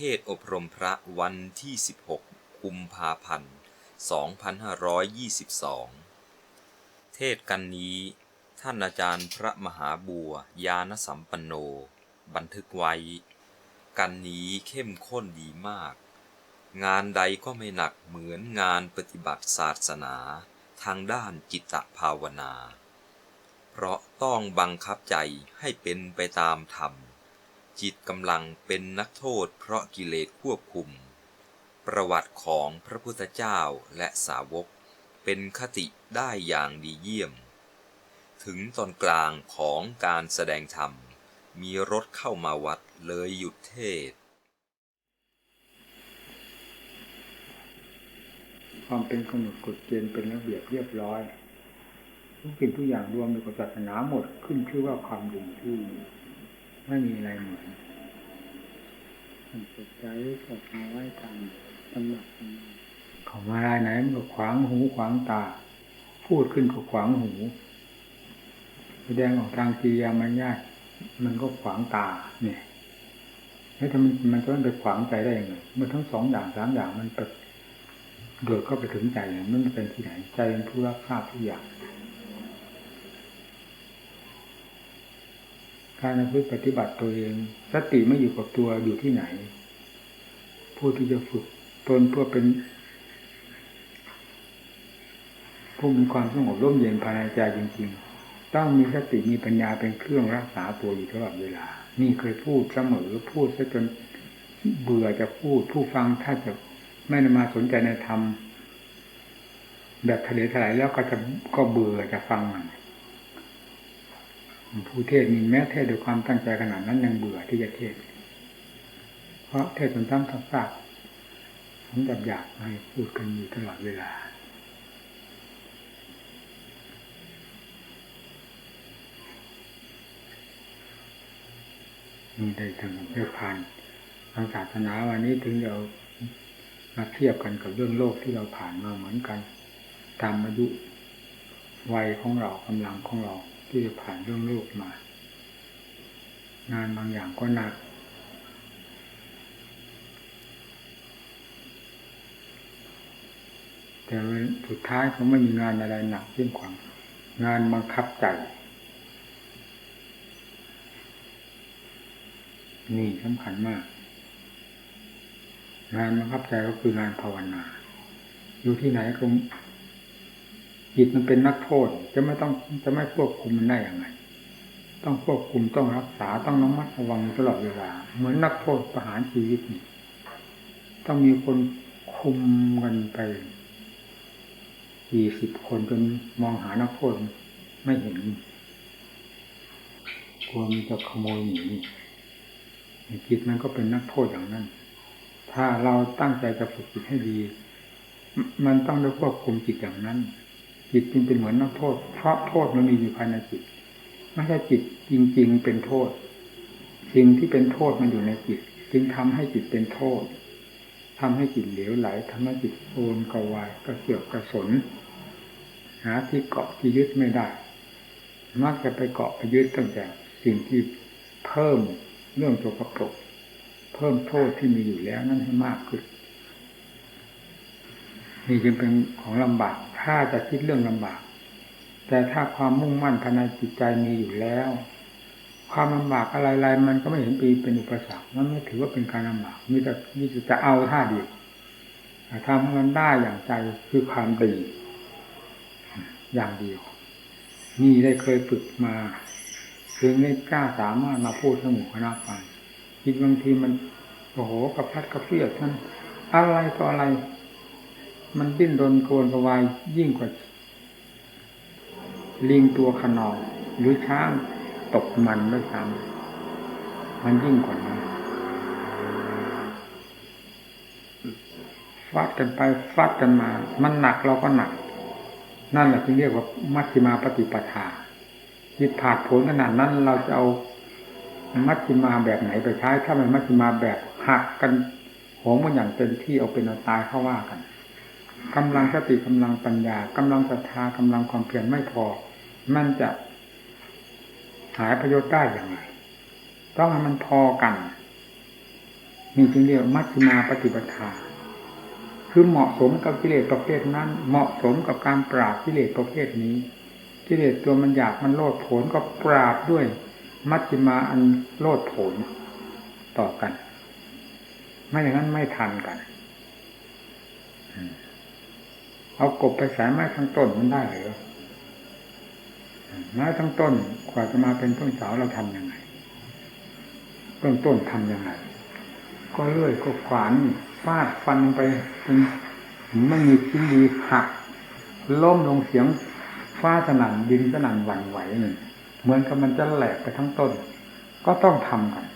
เทศอบรมพระวันที่ 16 กุมภาพันธ์ 2522 เทศกันนี้ ท่านอาจารย์พระมหาบัวยานสัมปันโน บันทึกไว้ กันนี้เข้มข้นดีมาก งานใดก็ไม่หนักเหมือนงานปฏิบัติศาสนาทางด้านจิตภาวนา เพราะต้องบังคับใจให้เป็นไปตามธรรม จิตกำลังเป็นนักโทษเพราะกิเลสควบคุม ประวัติของพระพุทธเจ้าและสาวก เป็นคติได้อย่างดีเยี่ยม ถึงตอนกลางของการแสดงธรรม มีรถเข้ามาวัดเลยหยุดเทศ ความเป็นกำหนดกฎเกณฑ์เป็นระเบียบเรียบร้อย ทุกสิ่งทุกอย่างรวมในกฎศาสนาหมดขึ้นชื่อว่าความดีที่ ไม่มีอะไรเหมือนมันจิตใจก็มาไว้ทางตำหนักเขามาลายไหนมันก็ขวางหูขวางตา พูดขึ้นก็ขวางหูแสดงออกทางกิริยามารยาทมันก็ขวางตา เนี่ยแล้วทำไมมันจะไปขวางใจได้ยังไงเมื่อทั้งสองอย่างสามอย่างมันไปโดดเข้าไปถึงใจเนี่ยมันเป็นที่ไหนใจเป็นผู้รับทราบทุกอย่าง การพึ่ปฏิบัติตัวเอง สติไม่อยู่กับตัวอยู่ที่ไหน ผู้ที่จะฝึกตนเพื่อเป็นผู้มีความสงบร่มเย็นภายในใจจริง ๆ ต้องมีสติมีปัญญาเป็นเครื่องรักษาตัวอยู่ตลอดเวลา นี่เคยพูดเสมอพูดซะจนเบื่อจะพูด ผู้ฟังถ้าจะไม่มาสนใจในธรรมแบบทะเลถลายแล้วก็จะก็เบื่อจะฟังมัน ผู้เทศมีแม้เทศด้วยความตั้งใจขนาดนั้นยังเบื่อที่จะเทศ เพราะเทศจนตั้งทักษะผมแบบอยากให้พูดกันอยู่ตลอดเวลามีได้ทางเพื่อผ่านทางศาสนาวันนี้ถึงเรามาเทียบกันกับเรื่องโลกที่เราผ่านมาเหมือนกัน ตามอายุวัยของเรากำลังของเรา ที่จะผ่านเรื่องโลกมา งานบางอย่างก็หนัก แต่สุดท้ายเขาไม่มีงานอะไรหนักยิ่งกว่างานบังคับใจ นี่สำคัญมาก งานบังคับใจก็คืองานภาวนา อยู่ที่ไหนก็ จิตมันเป็นนักโทษ จะไม่ต้องจะไม่ควบคุมมันได้อย่างไรต้องควบคุมต้องรักษาต้องระมัดระวังตลอดเวลา เหมือนนักโทษประหารชีวิตนี่ต้องมีคนคุมกันไปกี่สิบคนจนมองหานักโทษไม่เห็นกลัวมันจะขโมยหนีจิตมันก็เป็นนักโทษอย่างนั้น ถ้าเราตั้งใจจะฝึกจิตให้ดี มันต้องได้ควบคุมจิตอย่างนั้น จิตจึงเป็นเหมือนนักโทษ เพราะโทษมันมีอยู่ภายในจิตไม่ใช่จิตจริง ๆ เป็นโทษ สิ่งที่เป็นโทษมันอยู่ในจิต จึงทำให้จิตเป็นโทษทำให้จิตเหลวไหลทำให้จิตโอนกวายกระเสือกกระสนหาที่เกาะที่ยึดไม่ได้ มักจะไปเกาะไปยึดตั้งแต่สิ่งที่เพิ่มเรื่องตัวประกบเพิ่มโทษที่มีอยู่แล้วนั่นให้มากขึ้นนี่จึงเป็นของลำบาก ถ้าจะคิดเรื่องลำบาก แต่ถ้าความมุ่งมั่นภายในจิตใจมีอยู่แล้ว ความลำบากอะไรๆมันก็ไม่เห็นปีเป็นอุปสรรคมันไม่ถือว่าเป็นการลำบากมีแต่มีแต่จะเอาท่าเดียวทำมันได้อย่างใจคือความดี อย่างเดียวนี่ได้เคยฝึกมาถึงไม่กล้าสามารถมาพูดสมุขนาฟังคิดบางทีมันโอ้โหกระพัดกระเพียดมันอะไรต่ออะไร มันดิ้นรนโกนกวายยิ่งกว่าลิงตัวขนองหรือช้างตกมันด้วยซ้ำมันยิ่งกว่านั้นฟัดกันไปฟัดกันมา มันหนักเราก็หนัก นั่นแหละที่เรียกว่ามัชฌิมาปฏิปทาจิตผาดผลขนาดนั้นเราจะเอามัชฌิมาแบบไหนไปใช้ ถ้ามันมัชฌิมาแบบหักกันโหมมันอย่างเต็มที่เอาเป็นเอาตายเข้าว่ากัน กำลังสติกำลังปัญญากำลังศรัทธากำลังความเพียรไม่พอ มันจะหายประโยชน์ได้อย่างไรต้องให้มันพอกันนี่จึงเรียกมัชฌิมาปฏิปทา คือเหมาะสมกับกิเลสประเภทนั้น เหมาะสมกับการปราบกิเลสประเภทนี้ กิเลสตัวมันอยากมันโลดโผนก็ปราบด้วย มัชฌิมาอันโลดโผนต่อกัน ไม่อย่างนั้นไม่ทันกัน เอากบไปสายไม้ทั้งต้นมันได้หรือไม้ทั้งต้นกว่าจะมาเป็นต้นสาวเราทำยังไงต้นต้นทำยังไง ก็เลื่อยก็ขวานฟาดฟันไปจนไม่มีชิ้นดีหักล้มลงเสียงฟ้าสนั่นดินสนั่นหวั่นไหวหนึ่งเหมือนกับมันจะแหลกไปทั้งต้น ก็ต้องทำกัน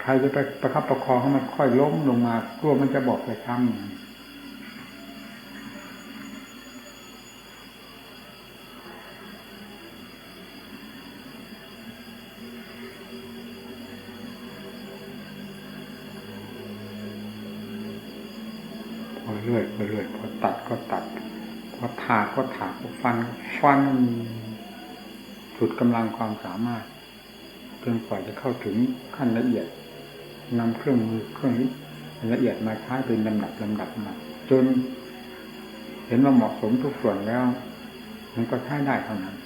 ใครจะไปประคับประคองให้มันค่อยล้มลงมากลัวมันจะบอกไปช้ำ อถากก็ถากฟันฟันสุดกำลังความสามารถจนกว่าจะเข้าถึงขั้นละเอียดนำเครื่องมือเครื่องนี้ละเอียดมาใช้เป็นลำดับลำดับมาจน เห็นว่าเหมาะสมทุกส่วนแล้ว มันก็ใช้ได้เท่านั้น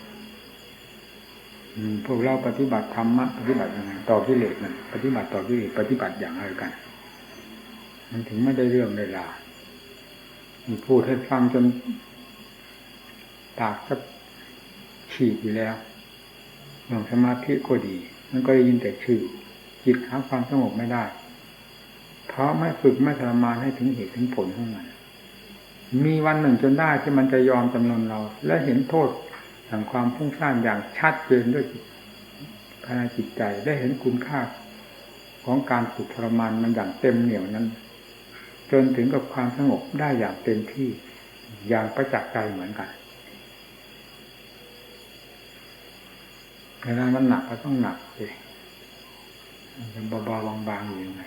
พวกเราปฏิบัติธรรมะปฏิบัติยังไงต่อกิเลสมันปฏิบัติต่อกิเลสปฏิบัติอย่างไรกัน มันถึงไม่ได้เรื่องได้ราพูดให้ฟังจน ปากก็ฉีกอยู่แล้วเรื่องสมาธิก็ดี มันก็ได้ยินแต่ชื่อ จิตหาความสงบไม่ได้ เพราะไม่ฝึกไม่ทรมานให้ถึงเหตุถึงผลของมัน มีวันหนึ่งจนได้ที่มันจะยอมจำนนเรา และเห็นโทษแห่งความพุ่งสร้างอย่างชัดเจนด้วยภายในจิตใจได้เห็นคุณค่าของการฝึกทรมานมันอย่างเต็มเหนี่ยวนั้น จนถึงกับความสงบได้อย่างเต็มที่อย่างประจักษ์ใจเหมือนกัน เวลามันหนักก็ต้องหนักเลยมันจะเบาๆบางๆอยู่ยังไง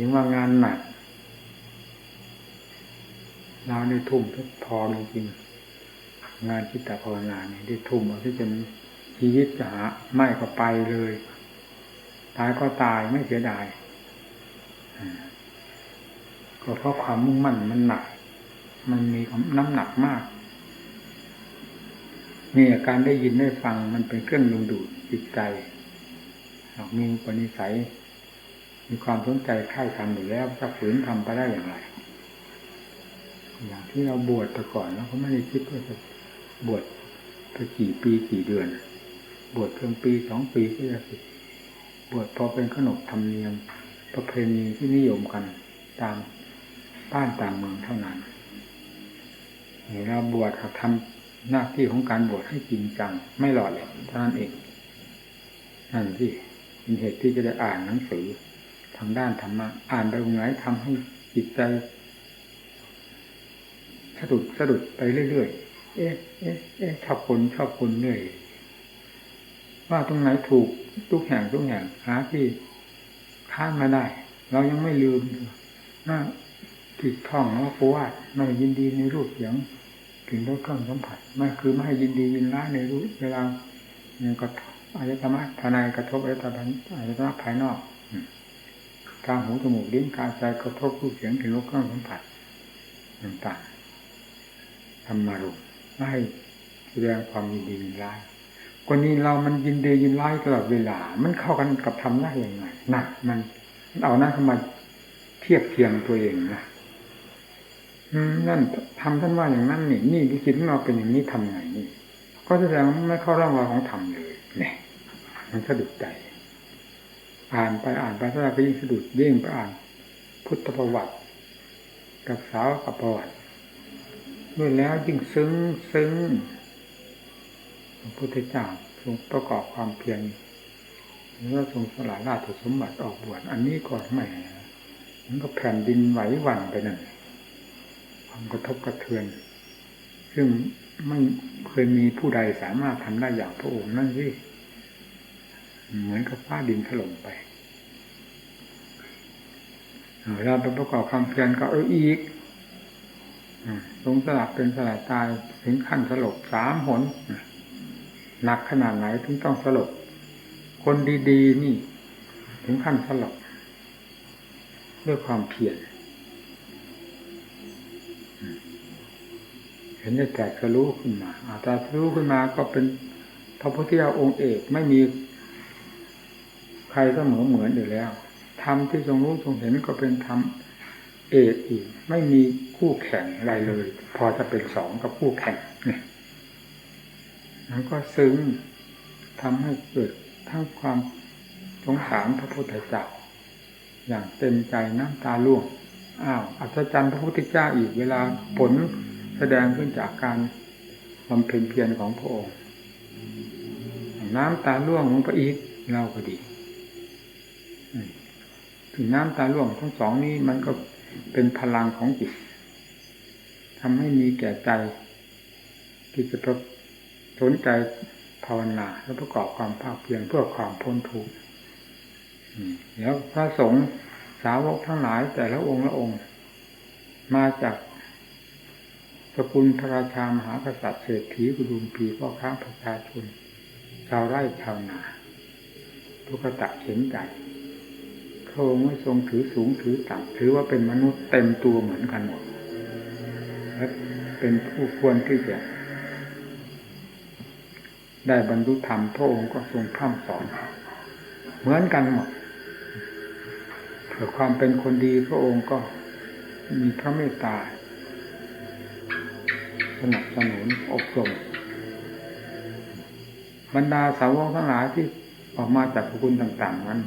ถึงว่างานหนักเราได้ทุ่มทุกพอจริงๆงานจิตตภาวนาเนี่ยได้ทุ่มเอาที่จนชีวิตจะหาไม่ก็ไปเลย ตายก็ตายไม่เสียดายก็เพราะความมุ่งมั่นมันหนัก มันมีน้ำหนักมาก นี่การได้ยินได้ฟังมันเป็นเครื่องดึงดูดจิตใจหากมีปณิสัย มีความสนใจใคร่ทำอยู่แล้วจะฝืนทำไปได้อย่างไร อย่างที่เราบวชแต่ก่อนเราก็ไม่ได้คิดว่าจะบวชไปกี่ปีกี่เดือน บวชเพียงปีสองปีก็จะสิบวชพอเป็นขนบธรรมเนียม ประเพณีที่นิยมกันตามบ้านต่างเมืองเท่านั้นเราบวชทำ หน้าที่ของการบวชให้จริงจัง ไม่หลอดเลยเท่านั้นเองนั่นที่เป็นเหตุที่จะได้อ่านหนังสือทางด้านธรรมะอ่านไปตรงไหนทำให้จิตใจสะดุดสะดุดไปเรื่อยๆเอ๊ะเอ๊ะเอ๊ะชอบคนชอบคนเรื่อยว่าตรงไหนถูกทุกแห่งทุกแห่งหาที่ค้านมาได้ เรายังไม่ลืมน่าติดท่องว่าโควาดไม่ยินดีในรูปเสียง กลิ่นรสเครื่องสัมผัสไม่คือไม่ให้ยินดียินร้ายในรูปเวลาเนี่ยก็อายตมะภายในกระทบอายตมะอายตมะภายนอกตาหูจมูกลิ้นกายใจกระทบรูปเสียงกลิ่นรสเครื่องสัมผัสต่างๆทำมารุไม่ให้แสดงความยินดียินร้ายคนนี้เรามันยินดียินร้ายตลอดเวลา มันเข้ากันกับทำได้ยังไงหนักมันเอาหน้าเข้ามาเทียบเทียงตัวเองนะ นั่นทำท่านว่าอย่างนั้นนี่นี่ที่คิดของเราเป็นอย่างนี้ทำไงนี่ ก็แสดงว่าไม่เข้าร่องรอยของธรรมเลยเนี่ยมันสะดุดใจอ่านไปอ่านไปถ้าเราก็ยิ่งสะดุดยิ่งไปอ่าน พุทธประวัติ กับสาวกับประวัติด้วยแล้วยิ่งซึ้งซึ้งพระพุทธเจ้าทรงประกอบความเพียรแล้วทรงสละราชสมบัติออกบวชอันนี้ก็ไม่มันก็แผ่นดินไหวหวั่นไปนั่น ความกระทบกระเทือน ซึ่งไม่เคยมีผู้ใดสามารถทำได้อย่างพระองค์นั่นสิเหมือนกับฟ้าดินถล่มไปเราไปประกอบความเพียรก็เอออีกลงสลับเป็นสลับตายถึงขั้นสลบสามหนหนักขนาดไหนถึงต้องสลบ คนดี ๆ นี่ ถึงขั้นสลบด้วยความเพียร ห็นได้แต่กระรู้ขึ้นมาอาตารู้ขึ้นมาก็เป็นพระพุทธเจ้าองค์เอกไม่มีใครเสมอเหมือนอยู่แล้วธรรมที่ทรงรู้ทรงเห็นก็เป็นธรรมเอกอีก ไม่มีคู่แข่งอะไรเลย พอจะเป็นสองกับคู่แข่งเนี่ยมันก็ซึ้งทำให้เกิดทั้งความสงสารพระพุทธเจ้าอย่างเต็มใจน้ำตาล่วงอ้าวอัศจรรย์พระพุทธเจ้าอีกเวลาผล แสดงขึ้นจากการบำเพ็ญเพียรของพระองค์ น้ำตาล่วงลงไปอีกเราก็ดี ถึงน้ำตาล่วงทั้งสองนี้มันก็เป็นพลังของจิตทำให้มีแก่ใจ ที่จะสนใจภาวนาและประกอบความภาคเพียรเพื่อความพ้นทุกข์แล้วพระสงฆ์สาวกทั้งหลายแต่ละองค์ละองค์ มาจาก สกุลพระราชามหากษัตริย์เศรษฐีกุดุมพีพ่อค้าประชาชน ชาวไร่ชาวนาทุกตะเข็นใจพระองค์ไม่ทรงถือสูงถือต่ำถือว่าเป็นมนุษย์เต็มตัวเหมือนกันหมดและเป็นผู้ควรที่จะได้บรรลุธรรมพระองค์ก็ทรงพร่ำสอน เหมือนกันหมดเพื่อความเป็นคนดีพระองค์ก็มีพระเมตตา นับสนุนอบรมบรรดาสาวกทั้งหลายที่ออกมาจากพระคุณต่างๆนั้น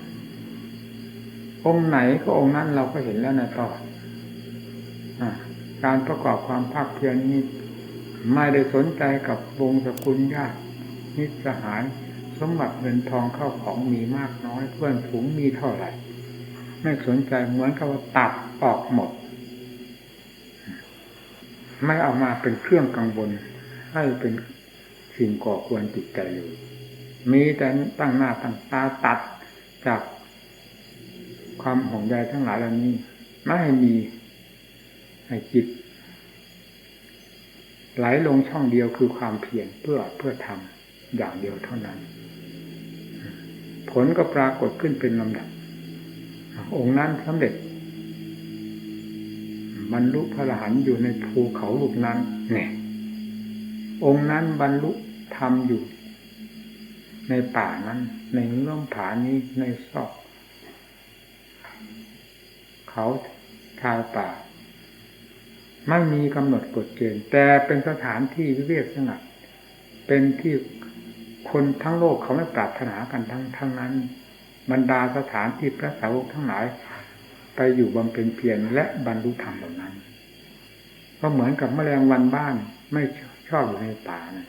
องค์ไหนก็องค์นั้นเราก็เห็นแล้วในตอนการประกอบความภาคเพียรนี้ ไม่ได้สนใจกับวงสกุลญาติมิสหาย สมบัติเงินทองเข้าของมีมากน้อยเพื่อนฝูงมีเท่าไหร่ ไม่สนใจเหมือนกับว่าตัดออกหมด ไม่เอามาเป็นเครื่องกังวลให้เป็นสิ่งก่อควรจิตใจเลยมีแต่ตั้งหน้าตั้งตาตัดจากความห่วงใยทั้งหลายเหล่านี้ไม่ให้มีให้จิตไหลลงช่องเดียวคือความเพียรเพื่อเพื่อทำอย่างเดียวเท่านั้น ผลก็ปรากฏขึ้นเป็นลำดับ องค์นั้นสำเร็จ บรรลุพระอรหันต์อยู่ในภูเขาลูกนั้นเนี่ยองค์นั้นบรรลุธรรมอยู่ ในป่านั้น ในเงื่อมผานี้ในซอก เขาชายป่า ไม่มีกำหนดกฎเกณฑ์แต่เป็นสถานที่วิเวกสงัดเป็นที่คนทั้งโลกเขาไม่ปรารถนากันทั้งทั้งนั้น บรรดาสถานที่พระสาวกทั้งหลาย ไปอยู่บำเพ็ญเพียรและบรรลุธรรมเหล่านั้น ก็เหมือนกับแมลงวันบ้านไม่ชอบอยู่ในป่านะ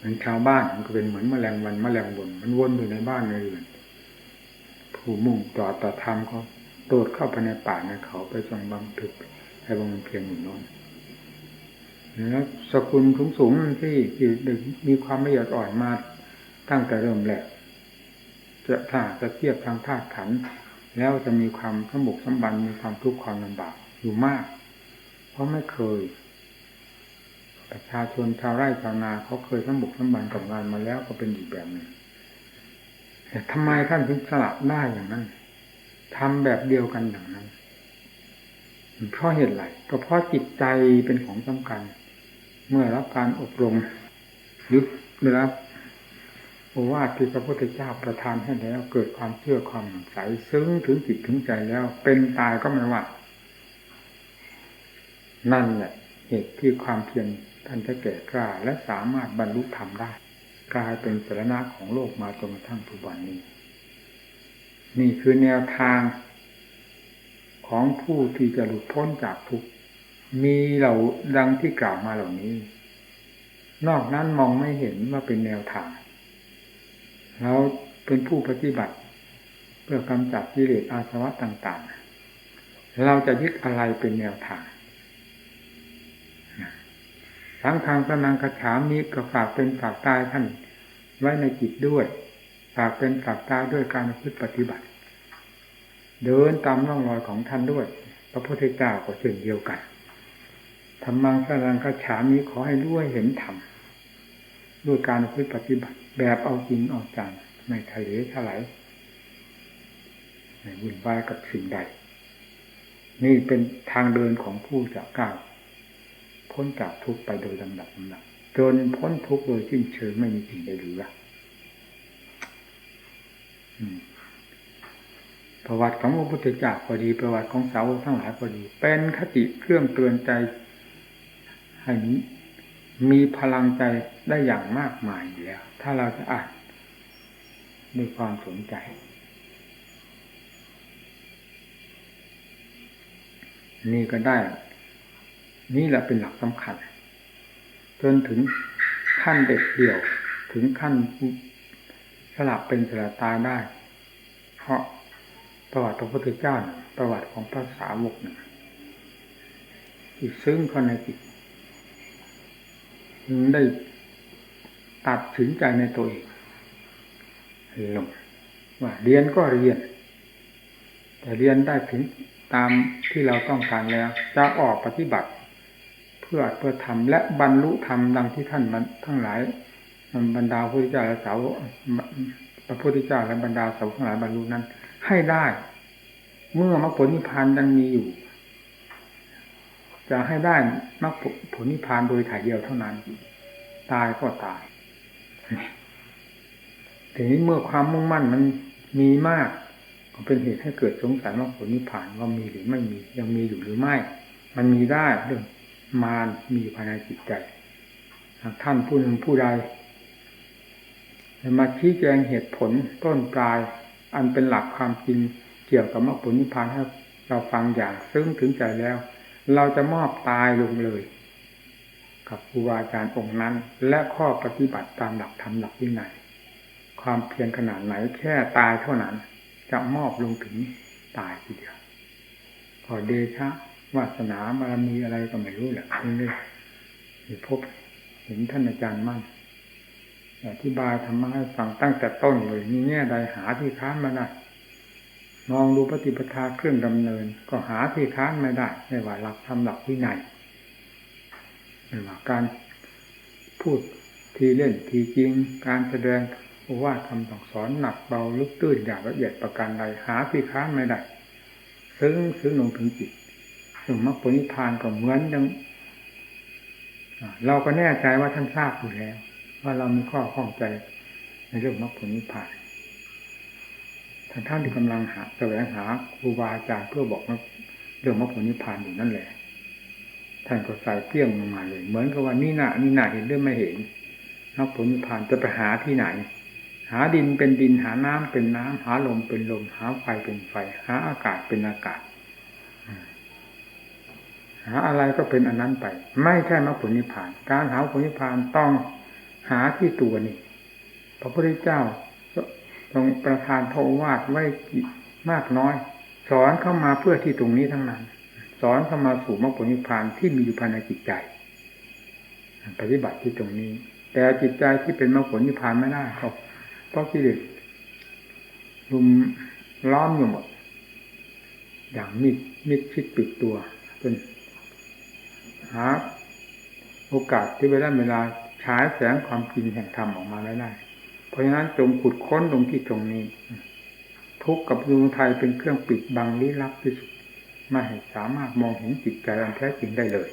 มันชาวบ้านมันก็เป็นเหมือนแมลงวันแมลงบนมันวนอยู่ในบ้านในเรือนผู้มุ่งต่อต่อธรรมก็โดดเข้าไปในป่าในเขาไปจงบำเพ็ญให้บำเพ็ญอยู่โน้นแล้วสกุลสูงสูงที่ที่มีความละเอียดอ่อนมาตั้งแต่เริ่มแรก ถ้าจะเทียบทางธาตุขันแล้วจะมีความสมบุกสมบันมีความทุกข์ความลำบากอยู่มาก เพราะไม่เคย ประชาชนชาวไร่ชาวนาเขาเคยสมบุกสมบันกับงานมาแล้วก็เป็นอีกแบบหนึ่งแต่ทำไมท่านถึงสลับได้อย่างนั้นทำแบบเดียวกันอย่างนั้นเพราะเหตุไรก็เพราะจิตใจเป็นของสำคัญ เมื่อรับการอบรมหรือได้รับ โอวาทที่พระพุทธเจ้าประทานให้แล้ว เกิดความเชื่อความใสซึ้งถึงจิตถึงใจแล้ว เป็นตายก็ไม่ว่านั่นแหละเหตุที่ความเพียรท่านจะแก่กล้าและสามารถบรรลุธรรมได้ กลายเป็นสารณะของโลกมาจนกระทั่งทุกวันนี้ นี่คือแนวทางของผู้ที่จะหลุดพ้นจากทุกมีเราดังที่กล่าวมาเหล่านี้ นอกนั้นมองไม่เห็นว่าเป็นแนวทาง เราเป็นผู้ปฏิบัติ เพื่อกำจัดกิเลสอาสวะต่างๆ เราจะยึดอะไรเป็นแนวทางทั้งทางสนังกระฉามนี้ก็ฝากเป็นฝากตายท่านไว้ในจิตด้วย ฝากเป็นฝากตายด้วยการพฤติปฏิบัติ เดินตามร่องรอยของท่านด้วย พระพุทธเจ้าก็เช่นเดียวกันธรรมังสรังกฉามนี้ขอให้รู้ให้เห็นธรรม ด้วยการพึ่งปฏิบัติ แบบเอาจริงเอาจังในทะเลถลายไม่วุ่นวายกับสิ่งใด นี่เป็นทางเดินของผู้จะก้าวพ้นจากทุกข์ไปโดยลำดับลำดับจนพ้นทุกข์โดยสิ้นเชิงไม่มีสิ่งใดเหลือประวัติของพระพุทธเจ้าก็ดีประวัติของสาวกทั้งหลายก็ดี เป็นคติเครื่องเตือนใจให้มีพลังใจ ได้อย่างมากมายอยู่แล้ว ถ้าเราจะอ่านด้วยความสนใจ นี่ก็ได้ นี่แหละเป็นหลักสำคัญ จนถึงขั้นเด็ดเดี่ยว ถึงขั้นสลับเป็นสลับตายได้ เพราะประวัติพระพุทธเจ้า ประวัติของพระสาวกนะที่ซึ้งเข้าในจิตจึงได้ ตัดสินใจในตัวเองลงว่าเรียนก็เรียน แต่เรียนได้ถึงตามที่เราต้องการแล้ว จะออกปฏิบัติ เพื่อเพื่อทำและบรรลุธรรมดังที่ท่านมันทั้งหลายบรรดาพระพุทธเจ้าและสาวพระพุทธเจ้าและบรรดาสาวทั้งหลายบรรลุนั้น ให้ได้ เมื่อมรรคผลนิพพานยังมีอยู่ จะให้ได้มรรคผลนิพพานโดยถ่ายเดียวเท่านั้น ตายก็ตาย ทีนี้เมื่อความมุ่งมั่นมันมีมากก็เป็นเหตุให้เกิดสงสัยว่าผลนิพพานว่ามีหรือไม่มียังมีอยู่หรือไม่ มันมีได้เรื่องมารมีภายในจิตใจท่านผู้หนึ่งผู้ใดมาชี้แจงเหตุผลต้นปลาย อันเป็นหลักความจริงเกี่ยวกับมรรคผลนิพพานให้เราฟังอย่างซึ้งถึงใจแล้ว เราจะมอบตายลงเลย กับครูบาอาจารย์องค์นั้น และข้อปฏิบัติตามหลักธรรมหลักวินัยความเพียรขนาดไหนแค่ตายเท่านั้น จะมอบลงถึงตายทีเดียวขอเดชะวาสนาบารมีอะไรก็ไม่รู้แหละนี่พบเห็นท่านอาจารย์มั่นอธิบายธรรมะให้ฟังตั้งแต่ต้นเลยมีแง่ใดหาที่ค้านมาได้มองดูปฏิปทาเครื่องดำเนิน ก็หาที่ค้านไม่ได้ไม่ว่าหลักธรรมหลักวินัย ว่าการพูดทีเล่นทีจริง การแสดงว่าคำสั่งสอนหนักเบาลึกตื้นอย่างละเอียดประการใดหาที่ค้านไม่ได้ซึ้งซึ้งลงถึงจิตถึงมรรคผลนิพพานก็เหมือนยังเราก็แน่ใจว่าท่านทราบอยู่แล้ว ว่าเรามีข้อข้องใจในเรื่องมรรคผลนิพพานท่านท่านที่กำลังหาแสวงหาครูบาอาจารย์เพื่อบอกว่าเรื่องมรรคผลนิพพานอยู่นั่นแหละ ท่านก็ใส่เปรี้ยงลงมาเลย เหมือนกับว่านี่หน่ะนี่หน่ะเห็นหรือไม่เห็นมรรคผลนิพพานจะไปหาที่ไหน หาดินเป็นดินหาน้ำเป็นน้ำหาลมเป็นลม หาไฟเป็นไฟ หาอากาศเป็นอากาศ หาอะไรก็เป็นอันนั้นไป ไม่ใช่มรรคผลนิพพาน การหาผลนิพพานต้องหาที่ตัวนี่พระพุทธเจ้าทรงประทานพระวาทไว้มากน้อย สอนเข้ามาเพื่อที่ตรงนี้ทั้งนั้น สอนเข้ามาสู่มรรคผลนิพพานที่มีอยู่ภายในจิตใจ ปฏิบัติที่ตรงนี้ แต่จิตใจที่เป็นมรรคผลนิพพานไม่ได้ครับเพราะกิเลสลุมล้อมอยู่หมด อย่างมิดมิดชิดปิดตัวจนหาโอกาสที่เวลาเวลาฉายแสงความจริงแห่งธรรมออกมาไม่ได้ เพราะฉะนั้นจงขุดค้นตรงที่ตรงนี้ ทุกข์กับดวงไทยเป็นเครื่องปิดบังลี้ลับที่สุด ไม่ให้สามารถมองเห็นจิตใจอันแท้จริงได้เลย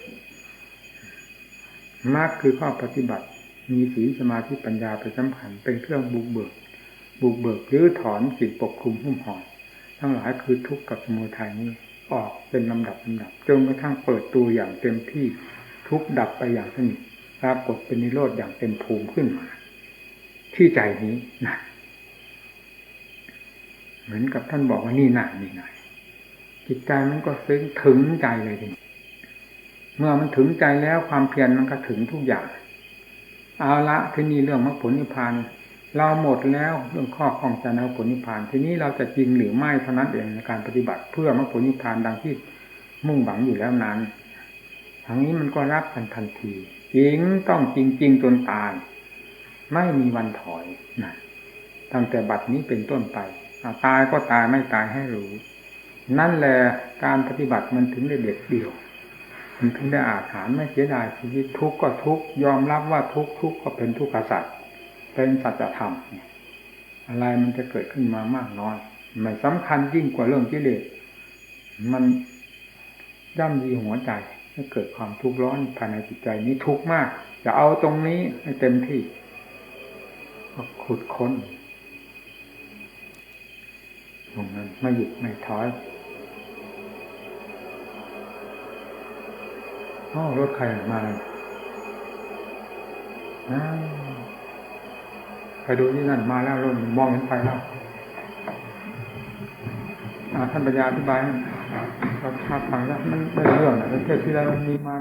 มากคือข้อปฏิบัติ มีศีลสมาธิปัญญาเป็นสำคัญเป็นเครื่องบุกเบิก บุกเบิกหรือถอนสิ่งปกคลุมหุ้มห่อทั้งหลายคือทุกข์กับสมุทัยนี้ออกเป็นลำดับลำดับจนกระทั่งเปิดตัวอย่างเต็มที่ทุกดับไปอย่างสนิทปรากฏเป็นนิโรธอย่างเต็มภูมิขึ้นมา ที่ใจนี้นะเหมือนกับท่านบอกว่านี่หน่ะนี่หน่ะ จิตใจมันก็ซึ้งถึงใจเลยทีเมื่อมันถึงใจแล้วความเพียรมันก็ถึงทุกอย่าง เอาละที่นี่เรื่องมรรคผลนิพพานเราหมดแล้วเรื่องข้อข้องใจในผลนิพพาน ทีนี้เราจะจริงหรือไม่เท่านั้นเองในการปฏิบัติเพื่อมรรคผลนิพพานดังที่มุ่งหวังอยู่แล้วนั้นทางนี้มันก็รับกันทันทีจริงต้องจริงจริงจนตายไม่มีวันถอยนะตั้งแต่บัดนี้เป็นต้นไปตายก็ตายไม่ตายให้รู้ นั่นแหละการปฏิบัติมันถึงได้เด็ดเดี่ยว มันถึงได้อาถรรพ์ไม่เสียดายชีวิตทุกข์ก็ทุกข์ยอมรับว่าทุกข์ทุกข์ก็เป็นทุกข์กษัตร์เป็นสัจธรรมอะไรมันจะเกิดขึ้นมามากน้อยไม่สำคัญยิ่งกว่าเรื่องกิเลสมันย่ำยีหัวใจให้เกิดความทุกข์ร้อนภายในจิตใจนี้ทุกข์มากจะเอาตรงนี้ให้เต็มที่ก็ขุดค้นตรงนั้นไม่หยุดไม่ถอย อ๋อรถใครมาเลยไปดูที่นั่นมาแล้วรถมองเห็นไฟแล้วท่านปัญญาอธิบายเราทราฟังแล้วมันได้เรื่องนะประเทศที่เรามีมา